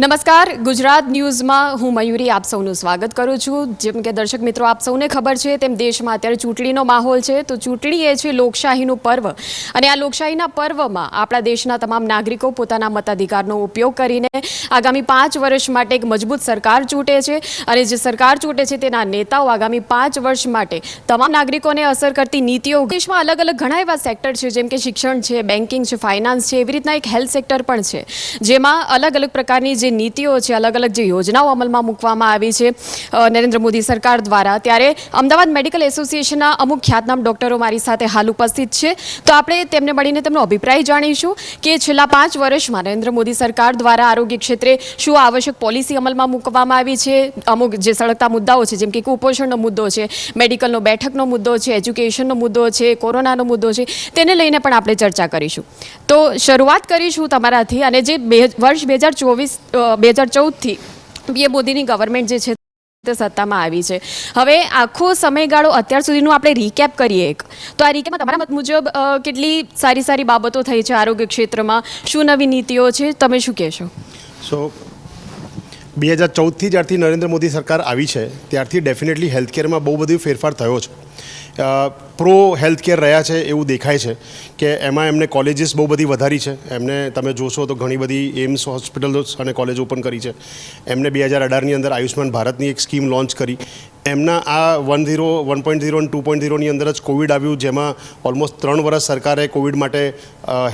નમસ્કાર, ગુજરાત ન્યૂઝમાં હું મયુરી આપ સૌનું સ્વાગત કરું છું. જેમ કે દર્શક મિત્રો, આપ સૌને ખબર છે, તેમ દેશમાં અત્યારે ચૂંટણીનો માહોલ છે. તો ચૂંટણી એ છે લોકશાહીનું પર્વ. અને આ લોકશાહીના પર્વમાં આપણા દેશના તમામ નાગરિકો પોતાના મતાધિકારનો ઉપયોગ કરીને આગામી પાંચ વર્ષ માટે એક મજબૂત સરકાર ચૂંટે છે. અને જે સરકાર ચૂંટે છે તેના નેતાઓ આગામી પાંચ વર્ષ માટે તમામ નાગરિકોને અસર કરતી નીતિઓ દેશમાં અલગ અલગ ઘણા એવા સેક્ટર છે, જેમ કે શિક્ષણ છે, બેન્કિંગ છે, ફાઇનાન્સ છે, એવી રીતના એક હેલ્થ સેક્ટર પણ છે. જેમાં અલગ અલગ પ્રકારની જે નીતિઓ છે, અલગ અલગ જે યોજનાઓ અમલમાં મૂકવામાં આવી છે નરેન્દ્ર મોદી સરકાર દ્વારા. ત્યારે અમદાવાદ મેડિકલ એસોસિએશનના અમુક ખ્યાતનામ ડોક્ટરો મારી સાથે હાલ ઉપસ્થિત છે. તો આપણે તેમને મળીને તેમનો અભિપ્રાય જાણીશું કે છેલ્લા પાંચ વર્ષમાં નરેન્દ્ર મોદી સરકાર દ્વારા આરોગ્ય ક્ષેત્રે શું આવશ્યક પોલિસી અમલમાં મૂકવામાં આવી છે? અમુક જે સળગતા મુદ્દાઓ છે, જેમ કે કુપોષણનો મુદ્દો છે, મેડિકલનો બેઠકનો મુદ્દો છે, એજ્યુકેશનનો મુદ્દો છે, કોરોનાનો મુદ્દો છે, તેને લઈને પણ આપણે ચર્ચા કરીશું. તો શરૂઆત કરીશું તમારાથી અને જે વર્ષ બે હજાર ચોવીસ બે હજાર ચૌદથી પીએમ મોદીની ગવર્મેન્ટ જે છે તે સત્તામાં આવી છે. હવે આખો સમયગાળો અત્યાર સુધીનું આપણે રીકેપ કરીએ એક. તો આ રીકેપમાં તમારા મત મુજબ કેટલી સારી સારી બાબતો થઈ છે આરોગ્ય ક્ષેત્રમાં? શું નવી નીતિઓ છે? તમે શું કહેશો? સો બે હજાર ચૌદથી જ્યારથી નરેન્દ્ર મોદી સરકાર આવી છે, ત્યારથી ડેફિનેટલી હેલ્થકેરમાં બહુ બધો ફેરફાર થયો છે. પ્રો હેલ્થકેર રહ્યા છે એવું દેખાય છે કે એમાં એમને કોલેજીસ બહુ બધી વધારી છે. એમને તમે જોશો તો ઘણી બધી એમ્સ હોસ્પિટલ્સ અને કોલેજ ઓપન કરી છે. એમને બે હજાર અઢારની અંદર આયુષ્યમાન ભારતની એક સ્કીમ લોન્ચ કરી. એમના આ one zero, one point zero અને ટુ પોઈન્ટ ઝીરોની અંદર જ કોવિડ આવ્યું, જેમાં ઓલમોસ્ટ ત્રણ વર્ષ સરકારે કોવિડ માટે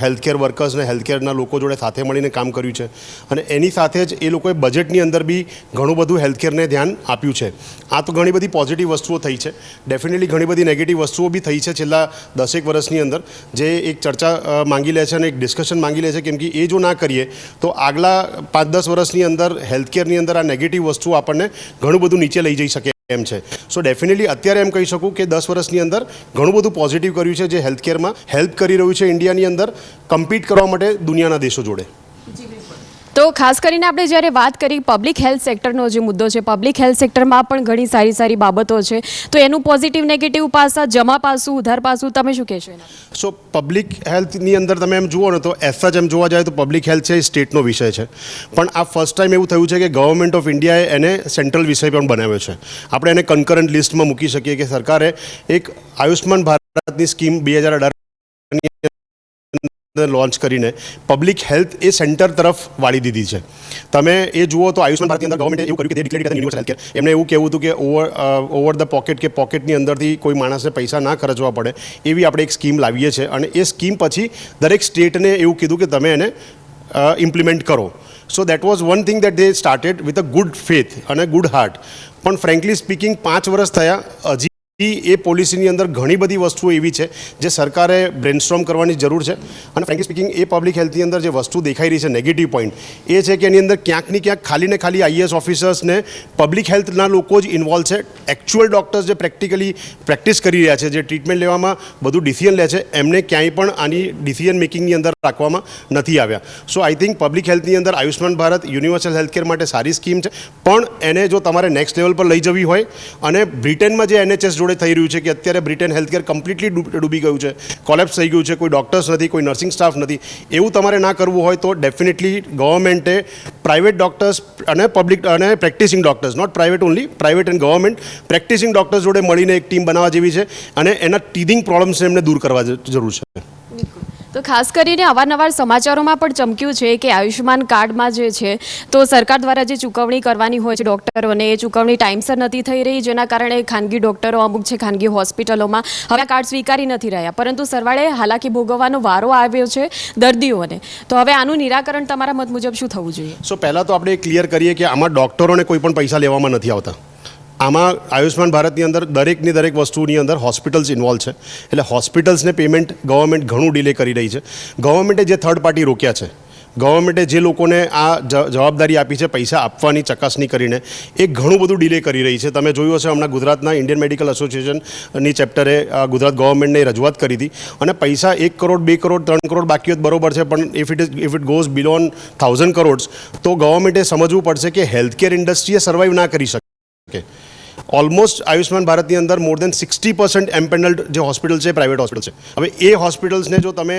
હેલ્થકેર વર્કર્સને હેલ્થકેરના લોકો જોડે સાથે મળીને કામ કર્યું છે. અને એની સાથે જ એ લોકોએ બજેટની અંદર બી ઘણું બધું હેલ્થકેરને ધ્યાન આપ્યું છે. આ તો ઘણી બધી પોઝિટિવ વસ્તુઓ થઈ છે. ડેફિનેટલી ઘણી બધી નેગેટિવ વસ્તુઓ બી થઈ છે છેલ્લા દસેક વર્ષની અંદર, જે એક ચર્ચા માંગી લે છે અને એક ડિસ્કશન માંગી લે છે કેમ કે એ જો ના કરીએ, તો આગલા પાંચ દસ વર્ષની અંદર હેલ્થકેરની અંદર આ નેગેટિવ વસ્તુઓ આપણને ઘણું બધું નીચે લઈ જઈ શકે. એમ છે. સો ડેફિનેટલી અત્યારે એમ કહી શકું કે દસ વર્ષની અંદર ઘણું બધું પોઝિટિવ કર્યું છે જે હેલ્થકેરમાં હેલ્પ કરી રહ્યું છે ઇન્ડિયાની અંદર. કમ્પીટ કરવા માટે દુનિયાના દેશો જોડે. તો ખાસ કરીને આપણે જ્યારે વાત કરી પબ્લિક હેલ્થ સેક્ટરનો જે મુદ્દો છે પબ્લિક હેલ્થ સેક્ટરમાં પણ ઘણી સારી સારી બાબતો છે, તો એનું પોઝિટિવ નેગેટિવ પાસા, જમા પાસું, ઉધાર પાસું, તમે શું કહેશો સો પબ્લિક હેલ્થની અંદર તમે એમ જુઓ ને, તો એસ જ એમ જોવા જાય તો પબ્લિક હેલ્થ છે એ સ્ટેટનો વિષય છે. પણ આ ફર્સ્ટ ટાઈમ એવું થયું છે કે ગવર્મેન્ટ ઓફ ઇન્ડિયાએ એને સેન્ટ્રલ વિષય પણ બનાવ્યો છે. આપણે એને કન્કરન્ટ લિસ્ટમાં મૂકી શકીએ કે સરકારે એક આયુષ્માન ભારતની સ્કીમ બે હજાર અઢારની લોન્ચ કરીને પબ્લિક હેલ્થ એ સેન્ટર તરફ વાળી દીધી છે. તમે એ જુઓ તો આયુષ્માન ભારતની અંદર ગવર્મેન્ટે એવું કર્યું કે ડિક્લેર કર્યા યુનિવર્સલ હેલ્થકેર એમને એવું કહેવું હતું કે ઓવર ઓવર ધ પોકેટ કે પોકેટની અંદરથી કોઈ માણસને પૈસા ના ખર્ચવા પડે એવી આપણે એક સ્કીમ લાવીએ છીએ અને એ સ્કીમ પછી દરેક સ્ટેટને એવું કીધું કે તમે એને ઇમ્પ્લિમેન્ટ કરો. So that was one thing that they started with a good faith અને ગુડ હાર્ટ પણ ફ્રેન્કલી સ્પીકિંગ પાંચ વર્ષ થયા, હજી એ પોલિસીની અંદર ઘણી બધી વસ્તુઓ એવી છે જે સરકારે બ્રેનસ્ટ્રોમ કરવાની જરૂર છે. અને ફ્રેન્કલી સ્પીકિંગ એ પબ્લિક હેલ્થની અંદર જે વસ્તુ દેખાઈ રહી છે નેગેટિવ પોઈન્ટ એ છે કે એની અંદર ક્યાંક ને ક્યાંક ખાલી ને ખાલી આઈએસ ઓફિસર્સને પબ્લિક હેલ્થના લોકો જ ઇન્વોલ્વ છે. એકચ્યુઅલ ડૉક્ટર્સ જે પ્રેક્ટિકલી પ્રેક્ટિસ કરી રહ્યા છે, જે ટ્રીટમેન્ટ લેવામાં બધું ડિસિઝન લે છે, એમને ક્યાંય પણ આની ડિસિઝન મેકિંગની અંદર રાખવામાં નથી આવ્યા. સો આઈ થિંક પબ્લિક હેલ્થની અંદર આયુષ્યમાન ભારત યુનિવર્સલ હેલ્થકેર માટે સારી સ્કીમ છે. પણ એને જો તમારે નેક્સ્ટ લેવલ પર લઈ જવી હોય અને બ્રિટનમાં જે એનએચએસ જોડે થઈ રહ્યું છે કે અત્યારે બ્રિટન હેલ્થકેર કમ્પ્લીટલી ડૂબી ગયું છે. કોલેપ્સ થઈ ગયું છે. કોઈ ડૉક્ટર્સ નથી, કોઈ નર્સિંગ સ્ટાફ નથી. એવું તમારે ના કરવું હોય તો ડેફિનેટલી ગવર્મેન્ટે પ્રાઇવેટ ડૉક્ટર્સ અને પબ્લિક અને practising doctors not private only private and government practising doctors જોડે મળીને એક ટીમ બનાવવા જેવી છે અને એના ટીધિંગ પ્રોબ્લેમ્સને એમને દૂર કરવા જરૂર છે. તો ખાસ કરીને અવારનવાર સમાચારોમાં પણ ચમક્યું છે કે આયુષ્યમાન કાર્ડમાં જે છે, તો સરકાર દ્વારા જે ચૂકવણી કરવાની હોય છે, ડૉક્ટરોને, એ ચૂકવણી ટાઈમસર નથી થઈ રહી. જેના કારણે ખાનગી ડૉક્ટરો, અમુક છે ખાનગી હોસ્પિટલોમાં હવે કાર્ડ સ્વીકારી નથી રહ્યા. પરંતુ સરવાળે હાલાકી ભોગવવાનો વારો આવ્યો છે દર્દીઓને. તો હવે આનું નિરાકરણ તમારા મત મુજબ શું થવું જોઈએ? સો પહેલાં તો આપણે ક્લિયર કરીએ કે આમાં ડૉક્ટરોને કોઈ પણ પૈસા લેવામાં નથી આવતા. આમાં આયુષ્માન ભારતની અંદર દરેકની દરેક વસ્તુની અંદર હોસ્પિટલ્સ ઇન્વોલ્વ છે. એટલે હોસ્પિટલ્સને પેમેન્ટ ગવર્મેન્ટ ઘણું ડિલે કરી રહી છે. ગવર્મેન્ટે જે થર્ડ પાર્ટી રોક્યા છે ગવર્મેન્ટે જે લોકોને આ જવાબદારી આપી છે પૈસા આપવાની, ચકાસણી કરીને, એ ઘણું બધું ડિલે કરી રહી છે. તમે જોયું હશે હમણાં ગુજરાતના ઇન્ડિયન મેડિકલ એસોસિએશનની ચેપ્ટરે ગુજરાત ગવર્મેન્ટને રજૂઆત કરી હતી. અને પૈસા એક કરોડ, બે કરોડ, ત્રણ કરોડ બાકી હોત બરોબર છે, પણ if it if it goes below thousand crores તો ગવર્મેન્ટે સમજવું પડશે કે હેલ્થકેર ઇન્ડસ્ટ્રીએ સર્વાઈવ ના કરી શકે. ઓલમોસ્ટ આયુષ્માન ભારતની અંદર more than sixty percent empanelled જે હોસ્પિટલ છે પ્રાઇવેટ હોસ્પિટલ છે. હવે એ હોસ્પિટલ્સને જો તમે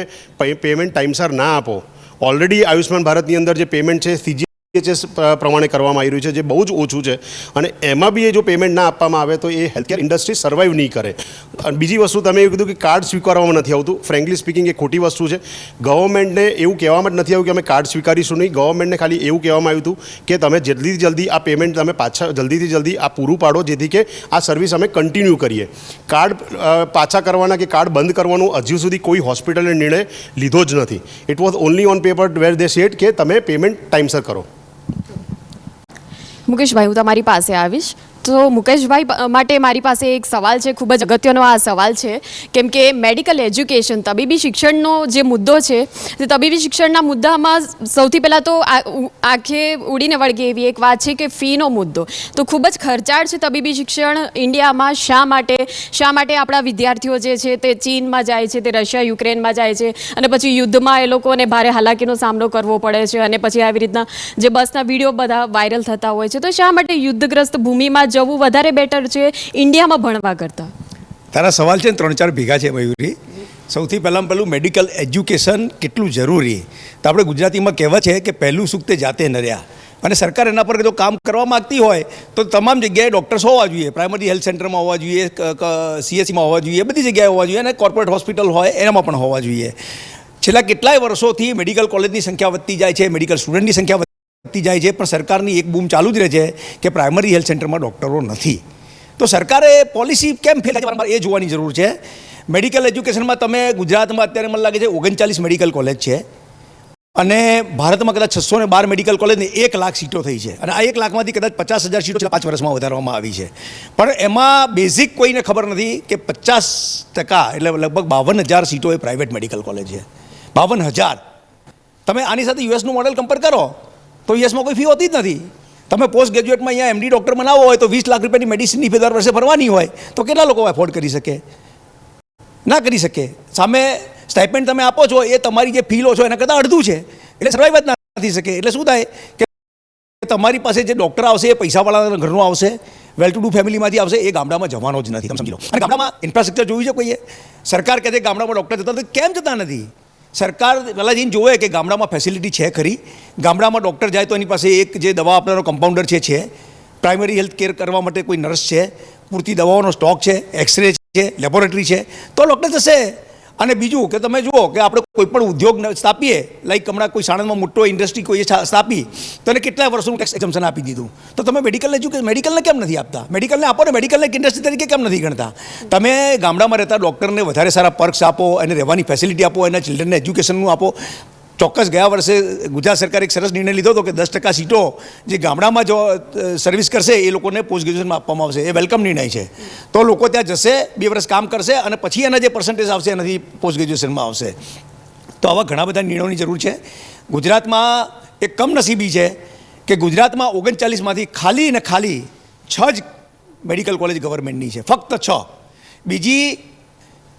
પેમેન્ટ ટાઈમસર ના આપો ઓલરેડી આયુષ્માન ભારતની અંદર જે પેમેન્ટ છે સીજી એચએસ પ્રમાણે કરવામાં આવી રહ્યું છે, જે બહુ જ ઓછું છે. અને એમાં બી એ જો પેમેન્ટ ના આપવામાં આવે તો એ હેલ્થકેર ઇન્ડસ્ટ્રી સર્વાઈવ નહીં કરે. બીજી વસ્તુ તમે એવું કીધું કે કાર્ડ સ્વીકારવામાં નથી આવતું. ફ્રેન્કલી સ્પીકિંગ એ ખોટી વસ્તુ છે. ગવર્મેન્ટને એવું કહેવામાં જ નથી આવ્યું કે અમે કાર્ડ સ્વીકારીશું નહીં. ગવર્મેન્ટને ખાલી એવું કહેવામાં આવ્યું હતું કે તમે જલ્દીથી જલ્દી આ પેમેન્ટ તમે પાછા જલ્દીથી જલ્દી આ પૂરું પાડો, જેથી કે આ સર્વિસ અમે કન્ટિન્યુ કરીએ. કાર્ડ પાછા કરવાના કે કાર્ડ બંધ કરવાનું હજુ સુધી કોઈ હોસ્પિટલે નિર્ણય લીધો જ નથી. It was only on paper where they set કે તમે પેમેન્ટ ટાઈમસર કરો. મુકેશભાઈ હું તમારી પાસે આવીશ. તો મુકેશભાઈ માટે મારી પાસે એક સવાલ છે, ખૂબ જ અગત્યનો આ સવાલ છે. કેમ કે મેડિકલ એજ્યુકેશન, તબીબી શિક્ષણનો જે મુદ્દો છે, તે તબીબી શિક્ષણના મુદ્દામાં સૌથી પહેલાં તો આંખે ઉડીને વળગે એવી એક વાત છે કે ફીનો મુદ્દો. તો ખૂબ જ ખર્ચાળ છે તબીબી શિક્ષણ ઇન્ડિયામાં શા માટે શા માટે આપણા વિદ્યાર્થીઓ જે છે તે ચીનમાં જાય છે, તે રશિયા, યુક્રેનમાં જાય છે, અને પછી યુદ્ધમાં એ લોકોને ભારે હાલાકીનો સામનો કરવો પડે છે, અને પછી આવી રીતના જે બસના વીડિયો બધા વાયરલ થતા હોય છે. તો શા માટે યુદ્ધગ્રસ્ત ભૂમિમાં જવું વધારે બેટર છે, ઇન્ડિયામાં ભણવા કરતાં? તારા સવાલ છે ને, ત્રણ ચાર ભેગા છે મયુરી. સૌથી પહેલાં પહેલું મેડિકલ એજ્યુકેશન કેટલું જરૂરી? તો આપણે ગુજરાતીમાં કહેવા છે કે પહેલું સુખ તે જાતે નર્યા અને સરકાર એના પર જો કામ કરવા માગતી હોય, તો તમામ જગ્યાએ ડૉક્ટર્સ હોવા જોઈએ. પ્રાઇમરી હેલ્થ સેન્ટરમાં હોવા જોઈએ સીએસસીમાં હોવા જોઈએ, બધી જગ્યાએ હોવા જોઈએ અને કોર્પોરેટ હોસ્પિટલ હોય, એનામાં પણ હોવા જોઈએ. છેલ્લા કેટલાય વર્ષોથી મેડિકલ કોલેજની સંખ્યા વધતી જાય છે મેડિકલ સ્ટુડન્ટની સંખ્યા વધતી જાય છે, પણ સરકારની એક બૂમ ચાલુ જ રહે છે કે પ્રાઇમરી હેલ્થ સેન્ટરમાં ડૉક્ટરો નથી. તો સરકારે પોલિસી કેમ ફેલ થાય એ જોવાની જરૂર છે. મેડિકલ એજ્યુકેશનમાં તમે ગુજરાતમાં અત્યારે મને લાગે છે, ઓગણચાલીસ મેડિકલ કોલેજ છે. અને ભારતમાં કદાચ છસો ને બાર મેડિકલ કોલેજની એક લાખ સીટો થઈ છે. અને આ એક લાખમાંથી કદાચ પચાસ હજાર સીટો પાંચ વર્ષમાં વધારવામાં આવી છે. પણ એમાં બેઝિક કોઈને ખબર નથી કે પચાસ ટકા એટલે લગભગ બાવન હજાર સીટો એ પ્રાઇવેટ મેડિકલ કોલેજ છે. બાવન હજાર. તમે આની સાથે યુએસનું મોડેલ કમ્પેર કરો. તો યુએસમાં કોઈ ફી હોતી જ નથી. તમે પોસ્ટ ગ્રેજ્યુએટમાં અહીંયા એમડી ડૉક્ટર બનાવો હોય તો વીસ લાખ રૂપિયાની મેડિસિનની ફી દર વર્ષે ભરવાની હોય, તો કેટલા લોકો એફોર્ડ કરી શકે? ના કરી શકે. સામે સ્ટાઇપેન્ડ તમે આપો છો, એ તમારી જે ફી લો છો, એના કરતાં અડધું છે. એટલે સર્વાઈવ જ ના થઈ શકે. એટલે શું થાય કે તમારી પાસે જે ડૉક્ટર આવશે, એ પૈસાવાળા ઘરનું આવશે વેલ ટુ ડુ ફેમિલીમાંથી આવશે, એ ગામડામાં જવાનો જ નથી. તમે સમજી લો. અને ગામડામાં ઇન્ફ્રાસ્ટ્રક્ચર જોયું છે કોઈએ? સરકાર કહે છે ગામડામાં ડૉક્ટર જતા કેમ જતા નથી? સરકાર પહેલાં જઈને જોવે કે ગામડામાં ફેસિલિટી છે ખરી. ગામડામાં ડૉક્ટર જાય તો એની પાસે એક જે દવા આપનારો કમ્પાઉન્ડર છે છે. પ્રાઇમરી હેલ્થ કેર કરવા માટે કોઈ નર્સ છે. પૂરતી દવાઓનો સ્ટોક છે એક્સરે છે લેબોરેટરી છે. તો ડૉક્ટર જશે. અને બીજું કે તમે જુઓ કે આપણે કોઈ પણ ઉદ્યોગ સ્થાપીએ લાઈક હમણાં કોઈ સાણંદમાં મોટો ઇન્ડસ્ટ્રી કોઈ સ્થાપી, તો એને કેટલા વર્ષોનું ટેક્સ એક્ઝમ્પશન આપી દીધું? તો તમે મેડિકલ કે મેડિકલને કેમ નથી આપતા? મેડિકલને આપો ને મેડિકલને ઇન્ડસ્ટ્રી તરીકે કેમ નથી ગણતા? તમે ગામડામાં રહેતા ડૉક્ટરને વધારે સારા પર્ક્સ આપો, એને રહેવાની ફેસિલિટી આપો, એના ચિલ્ડ્રનને એજ્યુકેશનનું આપો. ચોક્કસ ગયા વર્ષે ગુજરાત સરકારે એક સરસ નિર્ણય લીધો હતો કે દસ ટકા સીટો જે ગામડામાં જો સર્વિસ કરશે એ લોકોને પોસ્ટ ગ્રેજ્યુએશનમાં આપવામાં આવશે. એ વેલકમ નિર્ણય છે. તો લોકો ત્યાં જશે, બે વર્ષ કામ કરશે અને પછી એના જે પર્સન્ટેજ આવશે એનાથી પોસ્ટ ગ્રેજ્યુએશનમાં આવશે. તો આવા ઘણા બધા નિર્ણયોની જરૂર છે. ગુજરાતમાં એક કમનસીબી છે કે ગુજરાતમાં ઓગણચાલીસમાંથી ખાલી ને ખાલી છ જ મેડિકલ કોલેજ ગવર્મેન્ટની છે. ફક્ત છ. બીજી,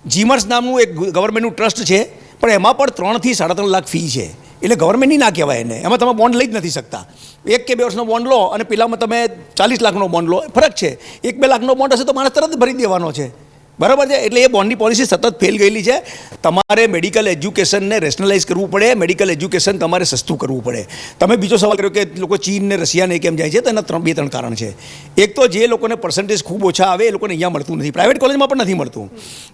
જીમર્સ નામનું એક ગવર્મેન્ટનું ટ્રસ્ટ છે. પણ એમાં પણ ત્રણથી સાડા ત્રણ લાખ ફી છે. એટલે ગવર્મેન્ટની ના કહેવાય એને. એમાં તમે બોન્ડ લઈ જ નથી શકતા. એક કે બે વર્ષનો બોન્ડ લો અને પેલામાં તમે ચાલીસ લાખનો બોન્ડ લો. ફરક છે. એક બે લાખનો બોન્ડ હશે તો માણસ તરત ભરી દેવાનો છે. બરાબર છે? એટલે એ બોન્ડની પોલિસી સતત ફેલ ગયેલી છે. તમારે મેડિકલ એજ્યુકેશનને રેશનલાઇઝ કરવું પડે મેડિકલ એજ્યુકેશન તમારે સસ્તું કરવું પડે. તમે બીજો સવાલ કર્યો કે લોકો ચીન ને રશિયાને કેમ જાય છે? તો એના ત્રણ બે ત્રણ કારણ છે. એક તો જે લોકોને પર્સન્ટેજ ખૂબ ઓછા આવે, એ લોકોને અહીંયા મળતું નથી. પ્રાઇવેટ કોલેજમાં પણ નથી મળતું.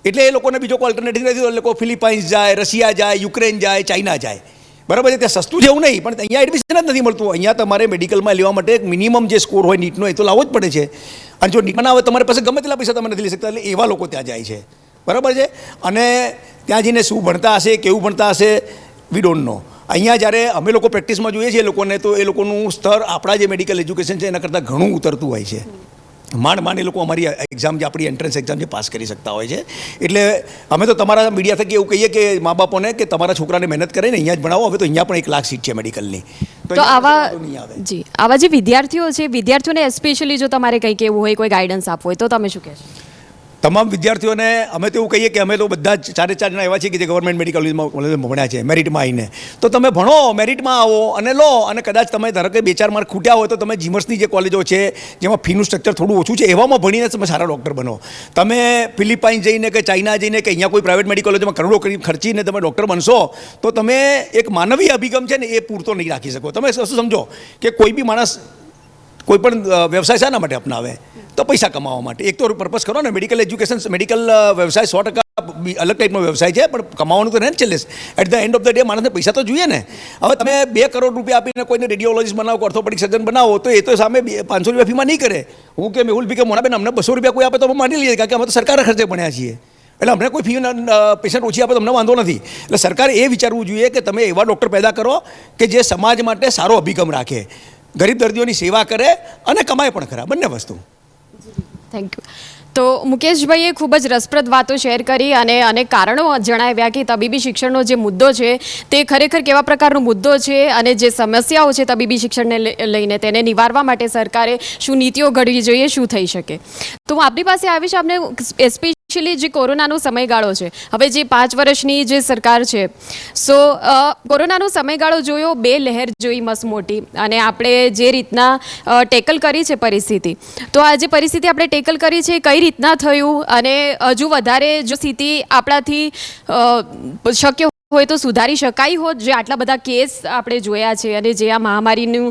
એટલે એ લોકોને બીજો કોઈ ઓલ્ટરનેટિવ નથી. એ લોકો ફિલિપાઇન્સ જાય, રશિયા જાય યુક્રેન જાય ચાઇના જાય. બરાબર છે? ત્યાં સસ્તું જેવું નહીં, પણ અહીંયા એડમિશન જ નથી મળતું. અહીંયા તમારે મેડિકલમાં લેવા માટે એક મિનિમમ જે સ્કોર હોય, નીટનો, એ તો લાવવો જ પડે છે. અને જો નીટમાં આવે, તમારી પાસે ગમે તેટલા પૈસા તમે નથી લઈ શકતા, એટલે એવા લોકો ત્યાં જાય છે. બરાબર છે? અને ત્યાં જઈને શું ભણતા હશે, કેવું ભણતા હશે વી ડોન્ટ નો અહીંયા જ્યારે અમે લોકો પ્રેક્ટિસમાં જોઈએ છીએ લોકોને, તો એ લોકોનું સ્તર આપણા જે મેડિકલ એજ્યુકેશન છે, એના કરતાં ઘણું ઉતરતું હોય છે. માંડ માંડ એ લોકો અમારી એક્ઝામ જે આપણી એન્ટ્રન્સ એક્ઝામ જે પાસ કરી શકતા હોય છે. એટલે અમે તો તમારા મીડિયા થકી એવું કહીએ કે મા બાપોને કે તમારા છોકરાને મહેનત કરે ને અહીંયા જ ભણાવો. હવે તો અહીંયા પણ એક લાખ સીટ છે મેડિકલની તો આવા જી આવા જે વિદ્યાર્થીઓ છે વિદ્યાર્થીઓને એસ્પેશિયલી જો તમારે કંઈ કહેવું હોય કોઈ ગાઈડન્સ આપવું હોય તો તમે શું કહેશો? તમામ વિદ્યાર્થીઓને અમે તો એવું કહીએ કે અમે તો બધા ચારે ચાર જણા એવા છીએ કે જે ગવર્મેન્ટ મેડિકલ કોલેજમાં ભણ્યા છે મેરિટમાં આવીને. તો તમે ભણો મેરિટમાં આવો અને લો. અને કદાચ તમે ધારો કે બે ચાર માર્ક ખૂટ્યા હોય તો તમે જીમર્સની જે કોલેજો છે, જેમાં ફીનું સ્ટ્રક્ચર થોડું ઓછું છે, એવામાં ભણીને તમે સારા ડૉક્ટર બનો. તમે ફિલિપાઇન જઈને કે ચાઇના જઈને કે અહીંયા કોઈ પ્રાઇવેટ મેડિકલ કોલેજમાં કરોડો કરી ખર્ચીને તમે ડૉક્ટર બનશો, તો તમે એક માનવીય અભિગમ છે ને એ પૂરતો નહીં રાખી શકો. તમે શું સમજો? કે કોઈ બી માણસ કોઈ પણ વ્યવસાય શાના માટે અપનાવે, તો પૈસા કમાવા માટે. એક તો પર્પઝ કરો ને મેડિકલ એજ્યુકેશન મેડિકલ વ્યવસાય સો ટકા અલગ ટાઈપનો વ્યવસાય છે, પણ કમાવાનું તો રહે ને છેલ્લે at the end of the day માણસને પૈસા તો જોઈએ ને. હવે તમે બે કરોડ રૂપિયા આપીને કોઈને રેડિયોલોજીસ્ટ બનાવો ઓર્થોપેડિક સર્જન બનાવો, તો એ તો સામે પાંચસો રૂપિયા ફીમાં નહીં કરે. હું કે મેહુલ ભી કે મોનાબેન અમને બસો રૂપિયા કોઈ આપે તો અમે માની લઈએ, કારણ કે અમે તો સરકાર ખર્ચે ભણ્યા છીએ. એટલે અમને કોઈ ફી પેશન્ટ ઓછી આપે તો અમને વાંધો નથી. એટલે સરકારે એ વિચારવું જોઈએ કે તમે એવા ડૉક્ટર પેદા કરો કે જે સમાજ માટે સારો અભિગમ રાખે. ગરીબ દર્દીઓની સેવા કરે અને કમાય પણ ખરા, બંને વસ્તુ. થેન્ક યુ તો મુકેશભાઈએ ખૂબ જ રસપ્રદ વાતો શેર કરી અને અનેક કારણો જણાવ્યા કે તબીબી શિક્ષણનો જે મુદ્દો છે, તે ખરેખર કેવા પ્રકારનો મુદ્દો છે અને જે સમસ્યાઓ છે તબીબી શિક્ષણને લઈ- લઈને તેને નિવારવા માટે સરકારે શું નીતિઓ ઘડવી જોઈએ, શું થઈ શકે? તો આપની પાસે આવીશ, આપને એસ્પેશિયલી જે કોરોનાનો સમયગાળો છે, હવે જે પાંચ વર્ષની જે સરકાર છે સો કોરોનાનો સમયગાળો જોયો, બે લહેર જોઈ મસ્ત મોટી, અને આપણે જે રીતના ટેકલ કરી છે પરિસ્થિતિ, તો આ જે પરિસ્થિતિ આપણે ટેકલ કરી છે કઈ રીતના થયું, અને હજુ વધારે જો સ્થિતિ આપણાથી શક્ય હોય તો સુધારી શકાય હોત, જે આટલા બધા કેસ આપણે જોયા છે, અને જે આ મહામારીનું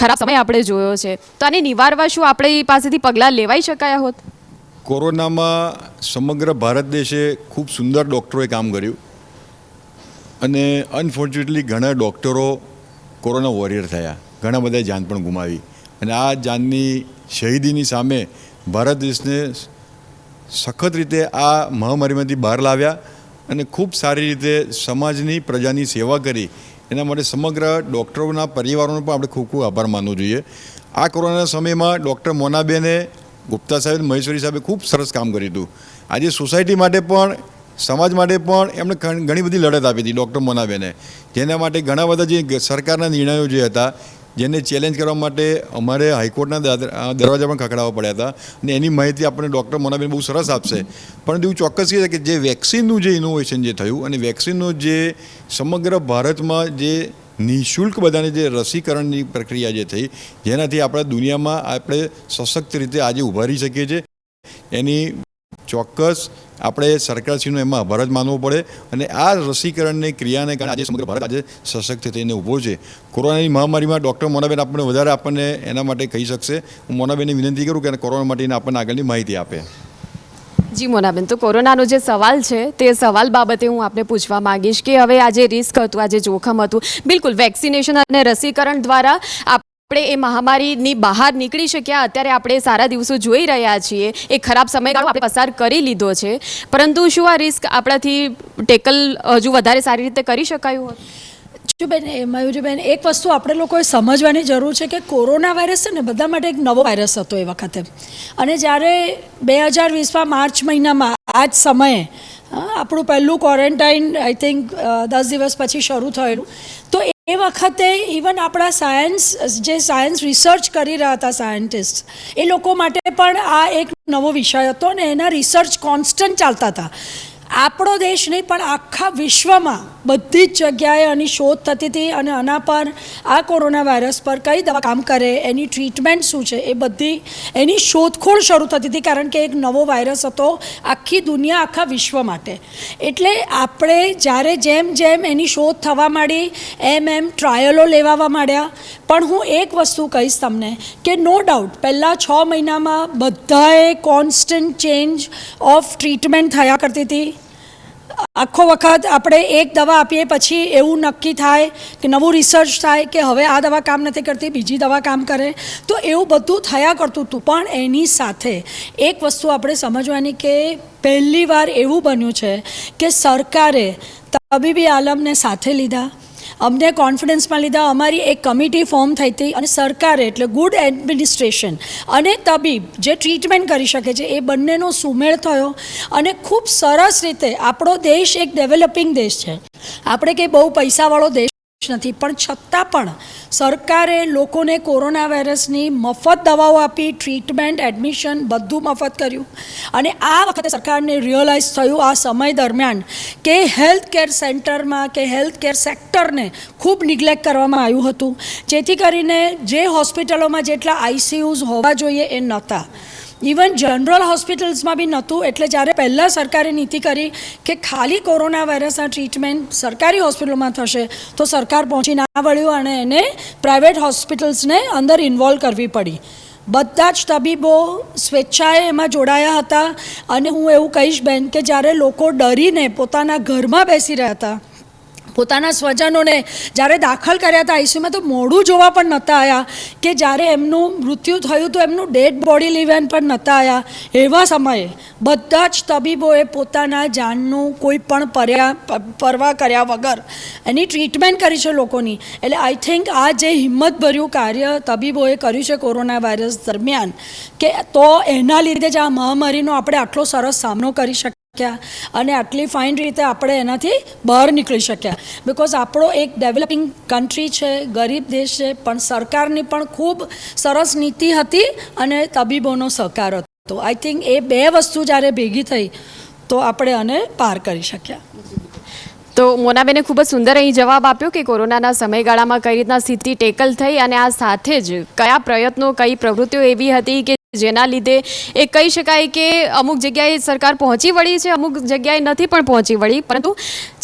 ખરાબ સમય આપણે જોયો છે, તો આને નિવારવા શું આપણી પાસેથી પગલાં લેવાઈ શકાયા હોત? કોરોનામાં સમગ્ર ભારત દેશે ખૂબ સુંદર ડૉક્ટરોએ કામ કર્યું અને અનફોર્ચ્યુનેટલી ઘણા ડૉક્ટરો કોરોના વોરિયર થયા. ઘણા બધા જાન પણ ગુમાવી. અને આ જાનની શહીદીની સામે ભારત દેશને સખત રીતે આ મહામારીમાંથી બહાર લાવ્યા અને ખૂબ સારી રીતે સમાજની પ્રજાની સેવા કરી. એના માટે સમગ્ર ડૉક્ટરોના પરિવારોનો પણ આપણે ખૂબ ખૂબ આભાર માનવો જોઈએ. આ કોરોના સમયમાં ડૉક્ટર મોનાબેને ગુપ્તા સાહેબ મહેશ્વરી સાહેબે ખૂબ સરસ કામ કર્યું હતું. આજે સોસાયટી માટે પણ, સમાજ માટે પણ એમણે ઘણ- બધી લડત આપી હતી ડૉક્ટર મોનાબેને. જેના માટે ઘણા બધા જે સરકારના નિર્ણયો જે હતા, જેને ચેલેન્જ કરવા માટે અમારે હાઈકોર્ટના દરવાજા પણ ખખડાવવા પડ્યા હતા અને એની માહિતી આપણને ડૉક્ટર મોનાબેન બહુ સરસ આપશે. પરંતુ એવું ચોક્કસ કહે કે જે વેક્સિનનું જે ઇનોવેશન જે થયું અને વેક્સિનનું જે સમગ્ર ભારતમાં જે નિઃશુલ્ક બધાને જે રસીકરણની પ્રક્રિયા જે થઈ, જેનાથી આપણે દુનિયામાં આપણે સશક્ત રીતે આજે ઊભા રહી શકીએ છીએ. એની ચોક્કસ આપણે સરકારશ્રીનો એમાં આભાર માનવો પડે અને આ રસીકરણની ક્રિયાને કારણે આજે સમગ્ર ભારત આજે સશક્ત થઈને ઊભો છે. કોરોનાની મહામારીમાં ડૉક્ટર મોનાબેન આપણને વધારે આપણને એના માટે કહી શકશે. હું મોનાબેનને વિનંતી કરું કે કોરોના માટેની આપણને આગળની માહિતી આપે. જી મોનાબેન, તો કોરોનાનો જે સવાલ છે, તે સવાલ બાબતે હું આપને પૂછવા માંગીશ કે હવે આ જે રિસ્ક હતું, આ જે જોખમ હતું, બિલકુલ વેક્સિનેશન અને રસીકરણ દ્વારા આપણે એ મહામારીની બહાર નીકળી શક્યા. અત્યારે આપણે સારા દિવસો જોઈ રહ્યા છીએ. એ ખરાબ સમયગાળો આપણે પસાર કરી લીધો છે. પરંતુ શું આ રિસ્ક આપણાથી ટેકલ હજુ વધારે સારી રીતે કરી શકાયું હોત બેન મયુરીબેન, એક વસ્તુ આપણે લોકોએ સમજવાની જરૂર છે કે કોરોના વાયરસ છે ને બધા માટે એક નવો વાયરસ હતો એ વખતે. અને જ્યારે બે હજાર વીસમાં માર્ચ મહિનામાં આ જ સમયે આપણું પહેલું ક્વોરન્ટાઇન આઈ થિંક દસ દિવસ પછી શરૂ થયેલું, તો એ વખતે ઇવન આપણા સાયન્સ જે સાયન્સ રિસર્ચ કરી રહ્યા હતા સાયન્ટિસ્ટ એ લોકો માટે પણ આ એક નવો વિષય હતો અને એના રિસર્ચ કોન્સ્ટન્ટ ચાલતા હતા. આપણો દેશ નહીં, પણ આખા વિશ્વમાં બધી જ જગ્યાએ આની શોધ થતી હતી અને આના પર આ કોરોના વાયરસ પર કઈ દવા કામ કરે, એની ટ્રીટમેન્ટ શું છે, એ બધી એની શોધખોળ શરૂ થતી હતી કારણ કે એક નવો વાયરસ હતો આખી દુનિયા, આખા વિશ્વ માટે. એટલે આપણે જ્યારે જેમ જેમ એની શોધ થવા માંડી, એમ એમ ટ્રાયલો લેવાવા માંડ્યા. પણ હું એક વસ્તુ કહીશ તમને કે નો ડાઉટ પહેલાં છ મહિનામાં બધાએ કોન્સ્ટન્ટ ચેન્જ ઓફ ટ્રીટમેન્ટ થયા કરતી હતી. આખો વખત આપણે એક દવા આપીએ પછી એવું નક્કી થાય કે નવું રિસર્ચ થાય કે હવે આ દવા કામ નથી કરતી, બીજી દવા કામ કરે. તો એવું બધું થયા કરતું હતું. પણ એની સાથે એક વસ્તુ આપણે સમજવાની કે પહેલી વાર એવું બન્યું છે કે સરકારે તબીબી આલમને સાથે લીધા અમને કોન્ફિડન્સમાં લીધા, અમારી એક કમિટી ફોર્મ થઈ હતી અને સરકારે, એટલે ગુડ એડમિનિસ્ટ્રેશન અને તબીબ જે ટ્રીટમેન્ટ કરી શકે છે, એ બંનેનો સુમેળ થયો અને ખૂબ સરસ રીતે આપણો દેશ એક ડેવલપિંગ દેશ છે. આપણે કંઈ બહુ પૈસાવાળો દેશ નથી પણ છતાં પણ સરકારે લોકોને કોરોના વાયરસની મફત દવાઓ આપી, ટ્રીટમેન્ટ, એડમિશન બધું મફત કર્યું. અને આ વખતે સરકારને રિયલાઇઝ થયું આ સમય દરમિયાન કે હેલ્થ કેર સેન્ટરમાં કે હેલ્થ કેર સેક્ટરને ખૂબ નિગ્લેક્ટ કરવામાં આવ્યું હતું. જેથી કરીને જે હોસ્પિટલોમાં જેટલા આઈસીયુઝ હોવા જોઈએ એ નહોતા. ઇવન જનરલ હોસ્પિટલ્સમાં બી નહોતું, એટલે જ્યારે પહેલાં સરકારે નીતિ કરી કે ખાલી કોરોના વાયરસના ટ્રીટમેન્ટ સરકારી હોસ્પિટલમાં થશે, તો સરકાર પહોંચી ના વળ્યું અને એને પ્રાઇવેટ હોસ્પિટલ્સને અંદર ઇન્વોલ્વ કરવી પડી. બધા જ તબીબો સ્વેચ્છાએ એમાં જોડાયા હતા. અને હું એવું કહીશ બેન કે જ્યારે લોકો ડરીને પોતાના ઘરમાં બેસી રહ્યા હતા પોતાના સ્વજનોને જ્યારે દાખલ કર્યા હતા આઈસીયુમાં તો મોડું જોવા પણ નહોતા આવ્યા કે જ્યારે એમનું મૃત્યુ થયું તો એમનું ડેડ બોડી લેવન પણ નહોતા આવ્યા એવા સમયે બધા જ તબીબોએ પોતાના જાનનું કોઈ પણ પર્યા, પરવા કર્યા વગર એની ટ્રીટમેન્ટ કરી છે લોકોની. એટલે આઈ થિંક આ જે હિંમતભર્યું કાર્ય તબીબોએ કર્યું છે કોરોના વાયરસ દરમિયાન, કે તો એના લીધે જ આ મહામારીનો આપણે આટલો સરસ સામનો કરી શકીએ. શક્યા. અને આટલી ફાઇન રીતે આપણે એનાથી બહાર નીકળી શક્યા. બિકોઝ આપણો એક ડેવલપિંગ કન્ટ્રી છે, ગરીબ દેશ છે, પણ સરકારની પણ ખૂબ સરસ નીતિ હતી અને તબીબોનો સહકાર હતો. આઈ થિંક એ બે વસ્તુ જ્યારે ભેગી થઈ, તો આપણે આને પાર કરી શક્યા. તો મોનાબેને ખૂબ જ સુંદર અહીં જવાબ આપ્યો કે કોરોનાના સમયગાળામાં કઈ રીતના સ્થિતિ ટેકલ થઈ અને આ સાથે જ કયા પ્રયત્નો, કઈ પ્રવૃત્તિઓ એવી હતી કે જેના લીધે એ કહી શકાય કે અમુક જગ્યાએ સરકાર પહોંચી વળી છે, અમુક જગ્યાએ નથી પણ પહોંચી વળી. પરંતુ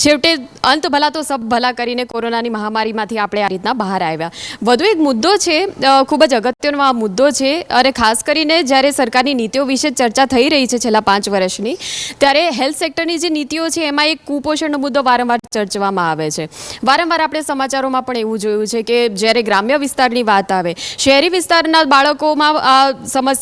છેવટે અંત ભલા તો સબ ભલા કરીને કોરોનાની મહામારીમાંથી આપણે આ રીતના બહાર આવ્યા. વધુ એક મુદ્દો છે ખૂબ જ અગત્યનો આ મુદ્દો છે, અને ખાસ કરીને જ્યારે સરકારની નીતિઓ વિશે ચર્ચા થઈ રહી છે છેલ્લા પાંચ વર્ષની, ત્યારે હેલ્થ સેક્ટરની જે નીતિઓ છે, એમાં એક કુપોષણનો મુદ્દો વારંવાર ચર્ચવામાં આવે છે. વારંવાર આપણે સમાચારોમાં પણ એવું જોયું છે કે જ્યારે ગ્રામ્ય વિસ્તારની વાત આવે, શહેરી વિસ્તારના બાળકોમાં આ સમસ્યા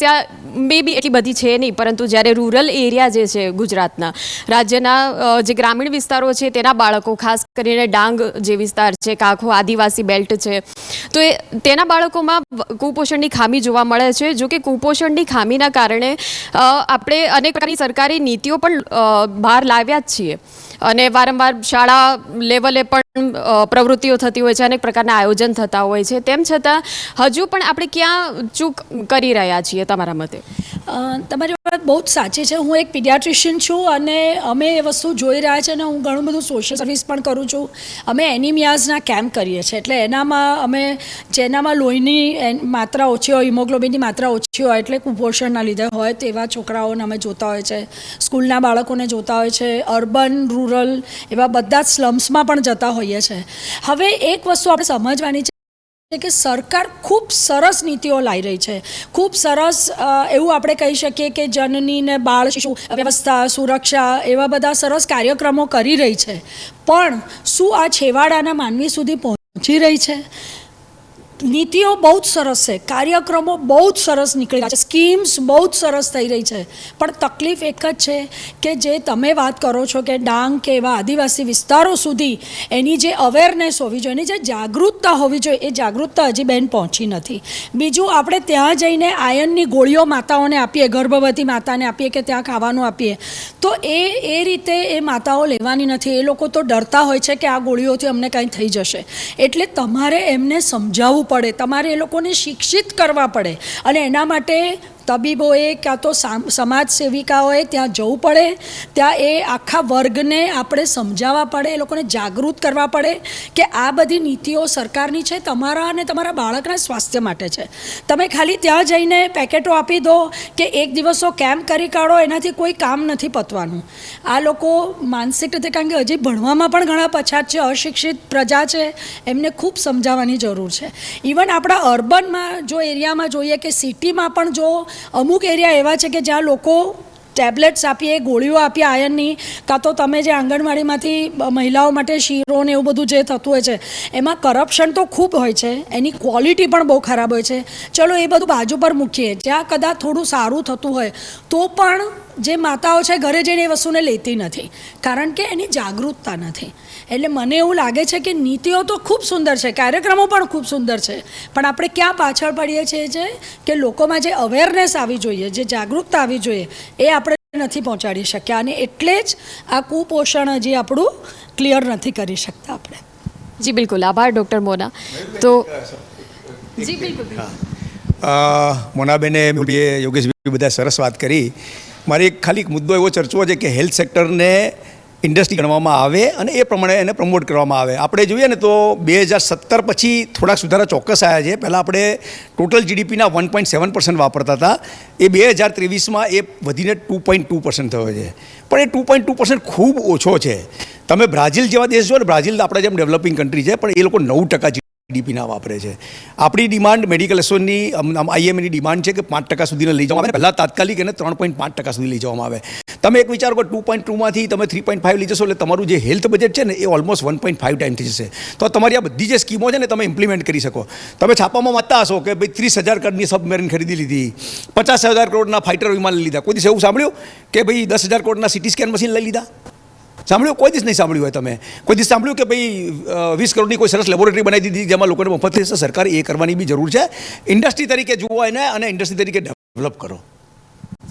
મે બી એટલી બધી છે નહીં, પરંતુ જ્યારે રૂરલ એરિયા જે છે ગુજરાતના, રાજ્યના જે ગ્રામીણ વિસ્તારો છે તેના બાળકો, ખાસ કરીને ડાંગ જે વિસ્તાર છે, કાંખો, આદિવાસી બેલ્ટ છે, તો એ, તેના બાળકોમાં કુપોષણની ખામી જોવા મળે છે. જો કે કુપોષણની ખામીના કારણે આપણે અનેક પ્રકારની સરકારી નીતિઓ પણ બહાર લાવ્યા જ છીએ. અને વારંવાર શાળા લેવલે પણ પ્રવૃત્તિઓ થતી હોય છે, અનેક પ્રકારના આયોજન થતા હોય છે. તેમ છતાં, હજુ પણ આપણે ક્યાં ચૂક કરી રહ્યા છીએ? તમારા મતે? તમારી વાત બહુ જ સાચી છે. હું એક પીડિયાટ્રિશિયન છું અને અમે એ વસ્તુ જોઈ રહ્યા છે અને હું ઘણું બધું સોશિયલ સર્વિસ પણ કરું છું. અમે એનિમિયાઝના કેમ્પ કરીએ છીએ. એટલે એનામાં અમે જેનામાં લોહીની માત્રા ઓછી હોય, હિમોગ્લોબિનની માત્રા ઓછી હોય, એટલે કુપોષણના લીધે હોય તેવા છોકરાઓને અમે જોતા હોય છે. સ્કૂલના બાળકોને જોતા હોય છે. અર્બન, રૂરલ એવા બધા સ્લમ્સમાં પણ જતા હોઈએ છીએ હવે એક વસ્તુ આપણે સમજવાની છે કે સરકાર ખૂબ સરસ નીતિઓ લાવી રહી છે. ખૂબ સરસ એવું આપણે કહી શકીએ કે જનની ને બાળ શિશુ વ્યવસ્થા, સુરક્ષા એવા બધા સરસ કાર્યક્રમો કરી રહી છે. પણ શું આ છેવાડાના માનવી સુધી પહોંચી રહી છે? નીતિઓ બહુ જ સરસ છે. કાર્યક્રમો બહુ જ સરસ નીકળી રહ્યા છે. સ્કીમ્સ બહુ જ સરસ થઈ રહી છે. પણ તકલીફ એક જ છે કે જે તમે વાત કરો છો કે ડાંગ કે એવા આદિવાસી વિસ્તારો સુધી એની જે અવેરનેસ હોવી જોઈએ, એની જે જાગૃતતા હોવી જોઈએ, એ જાગૃતતા હજી બેન પહોંચી નથી. બીજું આપણે ત્યાં જઈને આયનની ગોળીઓ માતાઓને આપીએ, ગર્ભવતી માતાને આપીએ કે ત્યાં ખાવાનું આપીએ. તો એ એ રીતે એ માતાઓ લેવાની નથી. એ લોકો તો ડરતા હોય છે કે આ ગોળીઓથી અમને કાંઈ થઈ જશે. એટલે તમારે એમને સમજાવવું પડે. તમારે એ લોકોને શિક્ષિત કરવા પડે. અને એના માટે તબીબોએ કાં તો સામ- સમાજ સેવિકાઓએ ત્યાં જવું પડે, ત્યાં એ આખા વર્ગને આપણે સમજાવવા પડે, એ લોકોને જાગૃત કરવા પડે કે આ બધી નીતિઓ સરકારની છે, તમારા અને તમારા બાળકના સ્વાસ્થ્ય માટે છે. તમે ખાલી ત્યાં જઈને પેકેટો આપી દો કે એક દિવસો કેમ્પ કરી કાઢો, એનાથી કોઈ કામ નથી પતવાનું. આ લોકો માનસિક રીતે, કારણ કે હજી ભણવામાં પણ ઘણા પછાત છે, અશિક્ષિત પ્રજા છે, એમને ખૂબ સમજાવવાની જરૂર છે. ઇવન આપણા અર્બનમાં જો એરિયામાં જોઈએ કે સિટીમાં પણ જો અમુક એરિયા એવા છે કે જ્યાં લોકો ટેબ્લેટ્સ આપીએ, ગોળીઓ આપીએ આયનની, કાં તો તમે જે આંગણવાડીમાંથી મહિલાઓ માટે શીરો ને એવું બધું જે થતું હોય છે, એમાં કરપ્શન તો ખૂબ હોય છે, એની ક્વોલિટી પણ બહુ ખરાબ હોય છે. ચલો એ બધું બાજુ પર મૂકીએ, જ્યાં કદાચ થોડું સારું થતું હોય, તો પણ જે માતાઓ છે ઘરે જઈને એ વસ્તુને લેતી નથી, કારણ કે એની જાગૃતતા નથી. એટલે મને એવું લાગે છે કે નીતિઓ તો ખૂબ સુંદર છે કાર્યક્રમો પણ ખૂબ સુંદર છે. પણ આપણે ક્યાં પાછળ પડીએ છીએ છે કે લોકોમાં જે અવેરનેસ આવી જોઈએ જે જાગૃતતા આવી જોઈએ એ આપણે નથી પહોંચાડી શક્યા. અને એટલે જ આ કુપોષણ હજી આપણું ક્લિયર નથી કરી શકતા આપણે. જી બિલકુલ. આભાર ડૉક્ટર મોના. તો જી બિલકુલ મોનાબેને યોગેશભાઈ બધા સરસ વાત કરી. મારી એક ખાલી એક મુદ્દો એવો ચર્ચવો છે કે હેલ્થ સેક્ટરને ઇન્ડસ્ટ્રી ગણવામાં આવે અને એ પ્રમાણે એને પ્રમોટ કરવામાં આવે. આપણે જોઈએ ને તો બે હજાર સત્તર પછી થોડાક સુધારા ચોક્કસ આવ્યા છે. પહેલાં આપણે ટોટલ જીડીપીના વન પોઈન્ટ સેવન પર્સન્ટ વાપરતા હતા. એ બે હજાર ત્રેવીસમાં એ વધીને ટુ પોઈન્ટ ટુ પર્સન્ટ થયો છે. પણ એ ટુ પોઈન્ટ ટુ પર્સન્ટ ખૂબ ઓછો છે. તમે બ્રાઝિલ જેવા દેશ જો ને, બ્રાઝિલ આપણે જેમ ડેવલપિંગ કન્ટ્રી છે, પણ એ લોકો નવ ટકા જીડીપીના વાપરે છે. આપણી ડિમાન્ડ મેડિકલ એસોની આઈએમએની ડિમાન્ડ છે કે પાંચ ટકા સુધીને લઈ જવામાં આવે. પહેલાં તાત્કાલિક એને ત્રણ પોઈન્ટ પાંચ ટકા સુધી લઈ જવામાં આવે. તમે એક વિચારો કરો ટુ પોઈન્ટ ટુમાંથી તમે થ્રી પોઈન્ટ ફાઇવ લઈ જશો એટલે તમારું જે હેલ્થ બજેટ છે ને એ almost one point five time થઈ જશે. તો તમારી આ બધી જે સ્કીમો છે ને તમે ઇમ્પ્લિમેન્ટ કરી શકો. તમે છાપામાં વાંચતા હશો કે ભાઈ ત્રીસ હજાર કરોડની સબમેરીન ખરીદી લીધી, પચાસ હજાર કરોડના ફાઇટર વિમાન લઈ લીધા. કોઈ દિવસ એવું સાંભળ્યું કે ભાઈ દસ હજાર કરોડના સિટી સ્કેન મશીન લઈ લીધા? સાંભળ્યું? કોઈ દિવસ નહીં સાંભળ્યું હોય તમે. કોઈ દિવસ સાંભળ્યું કે ભાઈ વીસ કરોડની કોઈ સરસ લેબોરેટરી બનાવી દીધી જેમાં લોકોને મફત થશે સરકારે એ કરવાની બી જરૂર છે. ઇન્ડસ્ટ્રી તરીકે જુઓ એને અને ઇન્ડસ્ટ્રી તરીકે ડેવલપ કરો.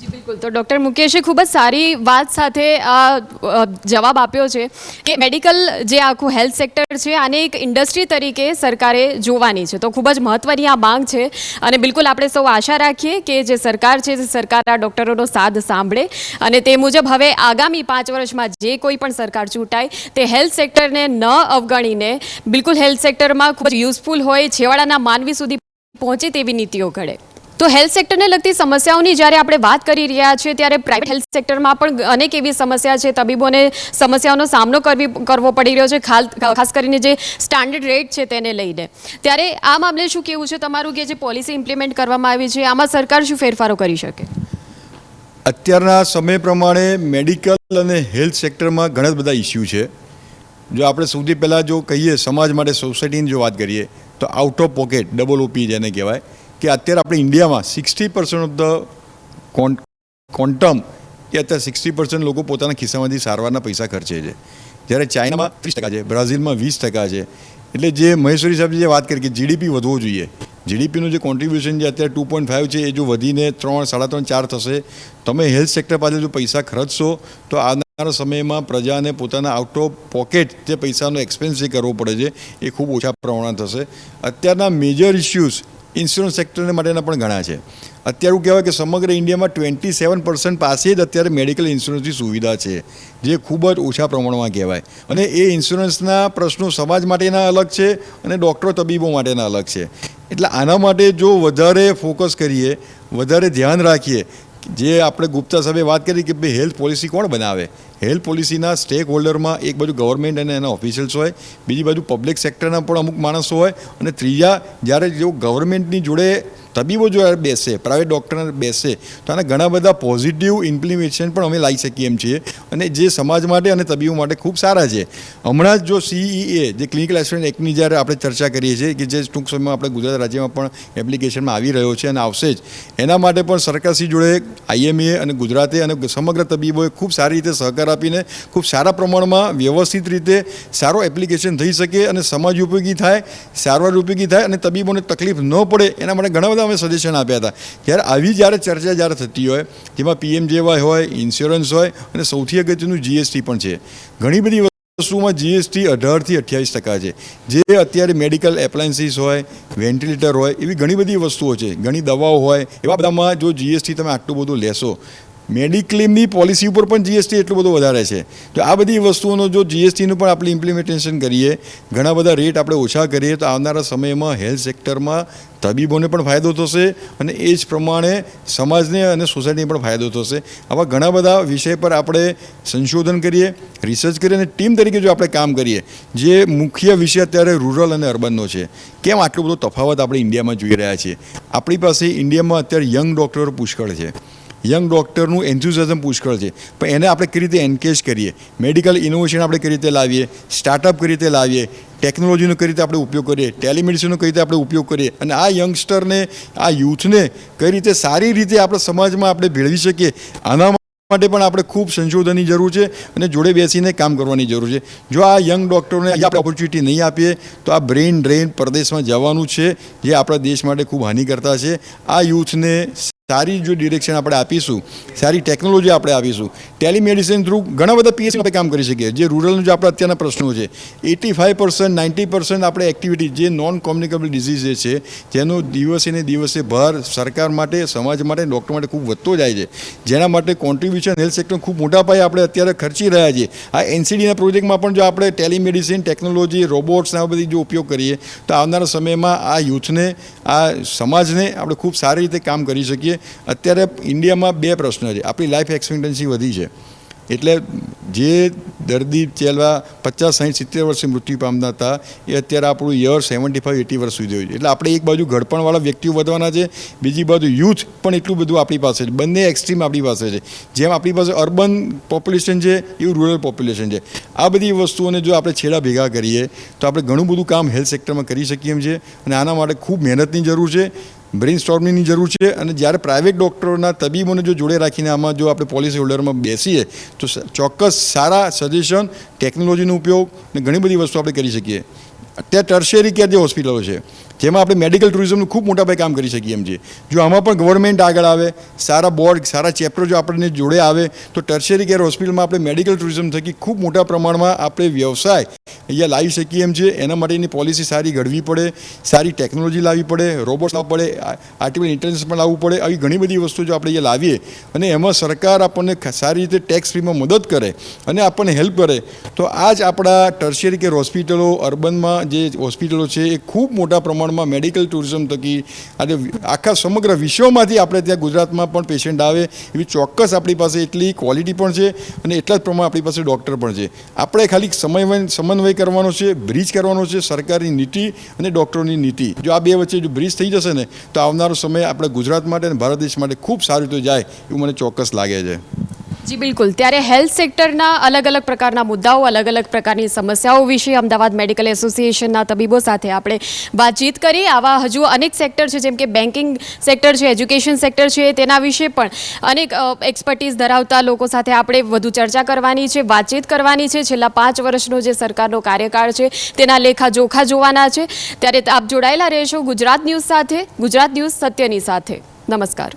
બિલકુલ. તો ડૉક્ટર મુકેશે ખૂબ જ સારી વાત સાથે આ જવાબ આપ્યો છે કે મેડિકલ જે આખું હેલ્થ સેક્ટર છે, આને એક ઇન્ડસ્ટ્રી તરીકે સરકારે જોવાની છે. તો ખૂબ જ મહત્ત્વની આ માંગ છે અને બિલકુલ આપણે સૌ આશા રાખીએ કે જે સરકાર છે તે સરકાર આ ડૉક્ટરોનો સાથ સાંભળે અને તે મુજબ હવે આગામી પાંચ વર્ષમાં જે કોઈ પણ સરકાર ચૂંટાય, તે હેલ્થ સેક્ટરને ન અવગણીને બિલકુલ હેલ્થ સેક્ટરમાં ખૂબ જ યુઝફુલ હોય, છેવાડાના માનવી સુધી પહોંચે તેવી નીતિઓ ઘડે. તો હેલ્થ સેક્ટરને લગતી સમસ્યાઓની જ્યારે આપણે વાત કરી રહ્યા છીએ, ત્યારે પ્રાઇવેટ હેલ્થ સેક્ટરમાં પણ અનેક એવી સમસ્યા છે. તબીબોને સમસ્યાઓનો સામનો કરવી, કરવો પડી રહ્યો છે ખાસ કરીને જે સ્ટાન્ડર્ડ રેટ છે તેને લઈને. ત્યારે આ મામલે શું કેવું છે તમારું કે જે પોલિસી ઇમ્પ્લિમેન્ટ કરવામાં આવી છે, આમાં સરકાર શું ફેરફારો કરી શકે? અત્યારના સમય પ્રમાણે મેડિકલ અને હેલ્થ સેક્ટરમાં ઘણા બધા ઇસ્યુ છે. જો આપણે સૌથી પહેલાં જો કહીએ, સમાજ માટે સોસાયટીની જો વાત કરીએ, તો out of pocket double O P જેને કહેવાય કે અત્યારે આપણે ઇન્ડિયામાં sixty percent of the cone quantum એ અત્યારે સિક્સટી પર્સન્ટ લોકો પોતાના ખિસ્સામાંથી સારવારના પૈસા ખર્ચે છે. જ્યારે ચાઇનામાં ત્રીસ ટકા છે, બ્રાઝિલમાં વીસ ટકા છે. એટલે જે મહેશ્વરી સાહેબ જે વાત કરી કે જીડીપી વધવો જોઈએ. જીડીપીનું જે કોન્ટ્રીબ્યુશન જે અત્યારે ટુ પોઈન્ટ ફાઇવ છે, એ જો વધીને ત્રણ, સાડા ત્રણ, ચાર થશે, તમે હેલ્થ સેક્ટર પાસે જો પૈસા ખર્ચશો, તો આવનારા સમયમાં પ્રજાને પોતાના આઉટ ઓફ પોકેટ જે પૈસાનો એક્સપેન્સ જે કરવો પડે છે, એ ખૂબ ઓછા પ્રમાણમાં થશે. અત્યારના મેજર ઇસ્યુઝ ઇન્સ્યોરન્સ સેક્ટરને માટેના પણ ઘણા છે. અત્યારે એવું કહેવાય કે સમગ્ર ઇન્ડિયામાં ટ્વેન્ટી સેવન પર્સન્ટ પાસે જ અત્યારે મેડિકલ ઇન્સ્યોરન્સની સુવિધા છે, જે ખૂબ જ ઓછા પ્રમાણમાં કહેવાય. અને એ ઇન્સ્યોરન્સના પ્રશ્નો સમાજ માટેના અલગ છે અને ડૉક્ટરો તબીબો માટેના અલગ છે. એટલે આના માટે જો વધારે ફોકસ કરીએ, વધારે ધ્યાન રાખીએ, જે આપણે ગુપ્તા સાહેબે વાત કરી કે ભાઈ હેલ્થ પોલિસી કોણ બનાવે? હેલ્થ પોલિસીના સ્ટેક હોલ્ડરમાં એક બાજુ ગવર્મેન્ટ અને એના ઓફિશિયલ્સ હોય, બીજી બાજુ પબ્લિક સેક્ટરના પણ અમુક માણસો હોય અને ત્રીજા જ્યારે જો ગવર્મેન્ટની જોડે તબીબો જો બેસે પ્રાઇવેટ ડૉક્ટર બેસે, તો આના ઘણા બધા પોઝિટિવ ઇમ્પ્લિમેશન પણ અમે લાવી શકીએ એમ છીએ. અને જે સમાજ માટે અને તબીબો માટે ખૂબ સારા છે. હમણાં જ જો સીઈએ જે ક્લિનિકલ એસિસ્ટન્ટ એક્ટની જ્યારે આપણે ચર્ચા કરીએ છીએ કે જે ટૂંક સમયમાં આપણે ગુજરાત રાજ્યમાં પણ એપ્લિકેશનમાં આવી રહ્યો છે અને આવશે જ, એના માટે પણ સરકારશ્રી જોડે આઈએમએ અને ગુજરાતે અને સમગ્ર તબીબોએ ખૂબ સારી રીતે સહકાર આપીને ખૂબ સારા પ્રમાણમાં વ્યવસ્થિત રીતે સારો એપ્લિકેશન થઈ શકે અને સમાજ ઉપયોગી થાય, સારવાર ઉપયોગી થાય અને તબીબોને તકલીફ ન પડે એના માટે ઘણા બધા અમે સજેશન આપ્યા હતા. જ્યારે આવી જ્યારે ચર્ચા જ્યારે થતી હોય, જેમાં પીએમજેવાય હોય ઇન્સ્યોરન્સ હોય અને સૌથી અગત્યનું જીએસટી પણ છે. ઘણી બધી વસ્તુમાં જીએસટી અઢારથી અઠ્યાવીસ ટકા છે. જે અત્યારે મેડિકલ એપ્લાયન્સીસ હોય વેન્ટિલેટર હોય, એવી ઘણી બધી વસ્તુઓ છે. ઘણી દવાઓ હોય, એવા બધામાં જો જીએસટી તમે આટલું બધું લેશો મેડિક્લેમની પોલિસી ઉપર પણ જીએસટી એટલું બધું વધારે છે. તો આ બધી વસ્તુઓનો જો જીએસટીનું પણ આપણે ઇમ્પ્લિમેન્ટેશન કરીએ, ઘણા બધા રેટ આપણે ઓછા કરીએ, તો આવનારા સમયમાં હેલ્થ સેક્ટરમાં તબીબોને પણ ફાયદો થશે અને એ જ પ્રમાણે સમાજને અને સોસાયટીને પણ ફાયદો થશે. આવા ઘણા બધા વિષય પર આપણે સંશોધન કરીએ રિસર્ચ કરીએ અને ટીમ તરીકે જો આપણે કામ કરીએ, જે મુખ્ય વિષય અત્યારે રૂરલ અને અર્બનનો છે. કેમ આટલો બધો તફાવત આપણે ઇન્ડિયામાં જોઈ રહ્યા છીએ? આપણી પાસે ઇન્ડિયામાં અત્યારે યંગ ડૉક્ટરો પુષ્કળ છે. યંગ ડૉક્ટરનું એન્થ્યુઝિઝમ પુષ્કળ છે. પણ એને આપણે કઈ રીતે એન્કેજ કરીએ? મેડિકલ ઇનોવેશન આપણે કઈ રીતે લાવીએ? સ્ટાર્ટઅપ કઈ રીતે લાવીએ? ટેકનોલોજીનો કઈ રીતે આપણે ઉપયોગ કરીએ? ટેલિમેડિસિનનો કઈ રીતે આપણે ઉપયોગ કરીએ? અને આ યંગસ્ટરને આ યુથને કઈ રીતે સારી રીતે આપણે સમાજમાં આપણે ભેળવી શકીએ? આના માટે પણ આપણે ખૂબ સંશોધનની જરૂર છે અને જોડે બેસીને કામ કરવાની જરૂર છે. જો આ યંગ ડૉક્ટરોને આપણે ઓપોર્ચ્યુનિટી નહીં આપીએ, તો આ બ્રેઇન ડ્રેન પ્રદેશમાં જવાનું છે, જે આપણા દેશ માટે ખૂબ હાનિકર્તા છે. આ યુથને સારી જો ડિરેક્શન આપણે આપીશું, સારી ટેકનોલોજી આપણે આપીશું ટેલિમેડિસિન થ્રુ ઘણા બધા પીએસસી આપણે કામ કરી શકીએ. જે રૂરલનું જે આપણા અત્યારના પ્રશ્નો છે eighty five percent ninety percent આપણે એક્ટિવિટી જે નોન કોમ્યુનિકેબલ ડિઝીઝ છે, જેનો દિવસે ને દિવસે ભાર સરકાર માટે, સમાજ માટે ડૉક્ટર માટે ખૂબ વધતો જાય છે. જેના માટે કોન્ટ્રીબ્યુશન હેલ્થ સેક્ટર ખૂબ મોટા પાયે આપણે અત્યારે ખર્ચી રહ્યા છીએ આ એનસીડીના પ્રોજેક્ટમાં પણ જો આપણે ટેલિમેડિસિન ટેકનોલોજી રોબોટ્સ આ બધી જો ઉપયોગ કરીએ, તો આવનારા સમયમાં આ યુથને આ સમાજને આપણે ખૂબ સારી રીતે કામ કરી શકીએ. અત્યારે ઇન્ડિયામાં બે પ્રશ્ન છે. આપણી લાઈફ એક્સપેક્ટન્સી વધી છે. એટલે જે દર્દી ચેલવા પચાસ, સાહીઠ, સિત્તેર વર્ષે મૃત્યુ પામતા હતા, એ અત્યારે આપણું યર સેવન્ટી ફાઇવ એટી વર્ષ સુધી હોય છે. એટલે આપણે એક બાજુ ઘડપણવાળા વ્યક્તિઓ વધવાના છે, બીજી બાજુ યુથ પણ એટલું બધું આપણી પાસે છે. બંને એક્સ્ટ્રીમ આપણી પાસે છે. જેમ આપણી પાસે અર્બન પોપ્યુલેશન છે, એવું રૂરલ પોપ્યુલેશન છે. આ બધી વસ્તુઓને જો આપણે છેડા ભેગા કરીએ, તો આપણે ઘણું બધું કામ હેલ્થ સેક્ટરમાં કરી શકીએ એમ છે. અને આના માટે ખૂબ મહેનતની જરૂર છે. બ્રેઇન સ્ટોર્મિંગની જરૂર છે અને જ્યારે પ્રાઇવેટ ડૉક્ટરોના તબીબોને જો જોડે રાખીને આમાં જો આપણે પોલિસી હોલ્ડરમાં બેસીએ, તો ચોક્કસ સારા સજેશન, ટેકનોલોજીનો ઉપયોગ ને ઘણી બધી વસ્તુ આપણે કરી શકીએ. અત્યારે ટર્શિયરી કેર જે હોસ્પિટલો છે જેમાં આપણે મેડિકલ ટુરિઝમનું ખૂબ મોટા ભાઈ કામ કરી શકીએ એમ છીએ જો આમાં પણ ગવર્મેન્ટ આગળ આવે, સારા બોર્ડ સારા ચેપ્ટર જો આપણને જોડે આવે, તો ટર્શરી કેર હોસ્પિટલમાં આપણે મેડિકલ ટુરિઝમ થકી ખૂબ મોટા પ્રમાણમાં આપણે વ્યવસાય અહીંયા લાવી શકીએ એમ છે. એના માટેની પોલિસી સારી ઘડવી પડે, સારી ટેકનોલોજી લાવવી પડે રોબોટ્સ લાવવા પડે આર્ટિફિશિયલ ઇન્ટેલિજન્સ પણ લાવવું પડે, આવી ઘણી બધી વસ્તુ જો આપણે અહીંયા લાવીએ અને એમાં સરકાર આપણને સારી રીતે ટેક્સ ફ્રીમાં મદદ કરે અને આપણને હેલ્પ કરે, તો આ જ આપણા ટર્શરી કેર હોસ્પિટલો અર્બનમાં જે હોસ્પિટલો છે, એ ખૂબ મોટા પ્રમાણમાં મેડિકલ ટુરિઝમ થકી આજે આખા સમગ્ર વિશ્વમાંથી આપણે ત્યાં ગુજરાતમાં પણ પેશન્ટ આવે, એવી ચોક્કસ આપણી પાસે એટલી ક્વોલિટી પણ છે અને એટલા જ પ્રમાણે આપણી પાસે ડૉક્ટર પણ છે. આપણે ખાલી સમય સમન્વય કરવાનો છે બ્રિજ કરવાનો છે, સરકારની નીતિ અને ડૉક્ટરોની નીતિ. જો આ બે વચ્ચે જો બ્રિજ થઈ જશે ને, તો આવનારો સમય આપણે ગુજરાત માટે અને ભારત દેશ માટે ખૂબ સારી રીતે જાય એવું મને ચોક્કસ લાગે છે. જી, બિલકુલ. ત્યારે હેલ્થ સેક્ટરના અલગ અલગ પ્રકારના મુદ્દાઓ અલગ અલગ પ્રકારની સમસ્યાઓ વિશે અમદાવાદ મેડિકલ એસોસિએશનના તબીબો સાથે આપણે વાતચીત કરી. આવા હજુ અનેક સેક્ટર છે, જેમ કે બેન્કિંગ સેક્ટર છે, એજ્યુકેશન સેક્ટર છે, તેના વિશે પણ અનેક એક્સપર્ટીઝ ધરાવતા લોકો સાથે આપણે વધુ ચર્ચા કરવાની છે, વાતચીત કરવાની છે. છેલ્લા પાંચ વર્ષનો જે સરકારનો કાર્યકાળ છે, તેના લેખા જોખા જોવાના છે. ત્યારે આપ જોડાયેલા રહેશો ગુજરાત ન્યૂઝ સાથે, ગુજરાત ન્યૂઝ સત્યની સાથે. નમસ્કાર.